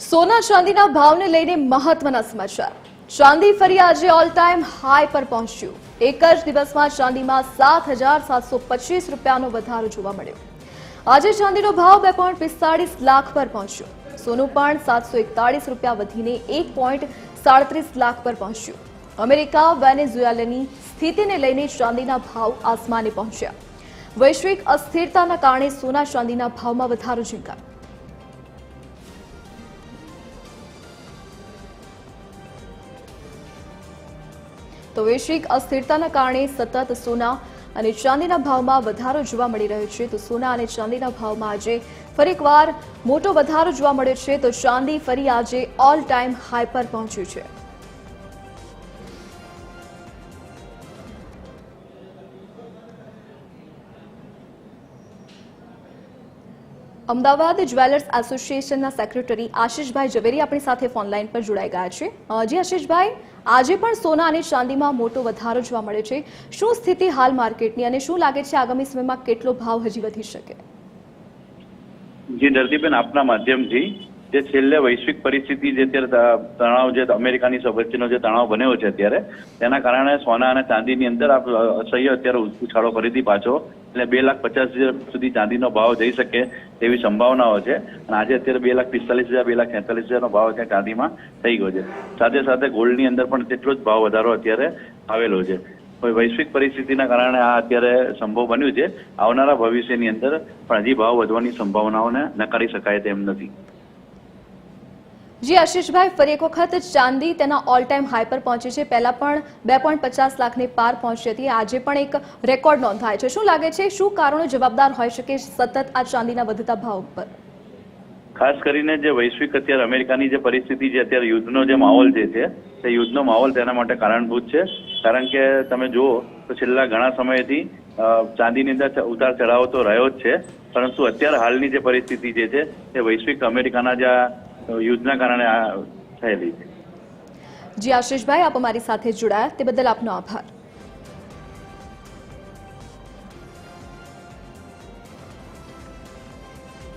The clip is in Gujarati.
સોના ચાંદીના ભાવને લઈને મહત્વના સમાચાર. ચાંદી ફરી આજે ઓલ ટાઈમ હાઈ પર પહોંચ્યું. એક જ દિવસમાં ચાંદીમાં સાત હજાર સાતસો પચીસ રૂપિયાનો વધારો જોવા મળ્યો. આજે ચાંદીનો ભાવ બે પોઈન્ટ પિસ્તાળીસ લાખ પર પહોંચ્યો. સોનું પણ સાતસો એકતાળીસ રૂપિયા વધીને એક પોઈન્ટ સાડત્રીસ લાખ પર પહોંચ્યું. અમેરિકા, વેનેઝુએલાની સ્થિતિને લઈને ચાંદીના ભાવ આસમાને પહોંચ્યા. વૈશ્વિક અસ્થિરતાના કારણે સોના ચાંદીના ભાવમાં વધારો ઝીંકાયો. તો વૈશ્વિક અસ્થિરતાના કારણે સતત સોના અને ચાંદીના ભાવમાં વધારો જોવા મળી રહ્યો છે. તો સોના અને ચાંદીના ભાવમાં આજે ફરી એકવાર મોટો વધારો જોવા મળ્યો છે. તો ચાંદી ફરી આજે ઓલ ટાઈમ હાઈ પર પહોંચ્યું છે. અમદાવાદ જ્વેલર્સ એસોસિએશનના સેક્રેટરી આશીષભાઈ ઝવેરી આપણી સાથે ફોનલાઈન પર જોડાઈ ગયા છે. જી આશીષભાઈ, આજે પણ સોના અને ચાંદીમાં મોટો વધારો જોવા મળે છે. શું સ્થિતિ હાલ માર્કેટની અને શું લાગે છે આગામી સમયમાં કેટલો ભાવ હજી વધી શકે? જી દર્દીબેન આપના માધ્યમથી જે છેલ્લે વૈશ્વિક પરિસ્થિતિ જે અત્યારે તણાવ જે અમેરિકાની વચ્ચેનો જે તણાવ બન્યો છે અત્યારે, તેના કારણે સોના અને ચાંદીની અંદર આપ અસહ્ય અત્યારે ઉછાળો ફરીથી પાછો. એટલે બે લાખ પચાસ હજાર સુધી ચાંદીનો ભાવ જઈ શકે તેવી સંભાવનાઓ છે. અને આજે અત્યારે બે લાખ પિસ્તાલીસ હજાર, બે લાખ છેતાલીસ હજારનો ભાવ અત્યારે ચાંદીમાં થઈ ગયો છે. સાથે સાથે ગોલ્ડની અંદર પણ તેટલો જ ભાવ વધારો અત્યારે આવેલો છે. વૈશ્વિક પરિસ્થિતિના કારણે આ અત્યારે સંભવ બન્યું છે. આવનારા ભવિષ્યની અંદર પણ હજી ભાવ વધવાની સંભાવનાઓને નકારી શકાય તેમ નથી. જી, આશીષભાઈ, ફરી એક વખત ચાંદી તેના ઓલ ટાઈમ હાઈ પર પહોંચી છે. પહેલા પણ બે પોઈન્ટ પચાસ લાખની પાર પહોંચી હતી. આજે પણ એક રેકોર્ડ નોંધાય છે. શું લાગે છે, શું કારણો જવાબદાર હોઈ શકે સતત આ ચાંદીના વધતા ભાવ ઉપર? ખાસ કરીને જે વૈશ્વિક અત્યારે અમેરિકાની જે પરિસ્થિતિ છે, અત્યારે યુદ્ધનો જે માહોલ જે છે, તે યુદ્ધનો માહોલ તેના માટે કારણભૂત છે. કારણ કે તમે જુઓ તો છેલ્લા ઘણા સમયથી ચાંદીની અંદર ઉતાર ચઢાવો તો રહ્યો જ છે. પરંતુ અત્યારે હાલની જે પરિસ્થિતિ જે છે, તે વૈશ્વિક અમેરિકાના જે યુદ્ધના કારણે આ થયેલી છે. જી, આશીષભાઈ, આપ અમારી સાથે જોડાયા. તે બદલ આપનો આભાર.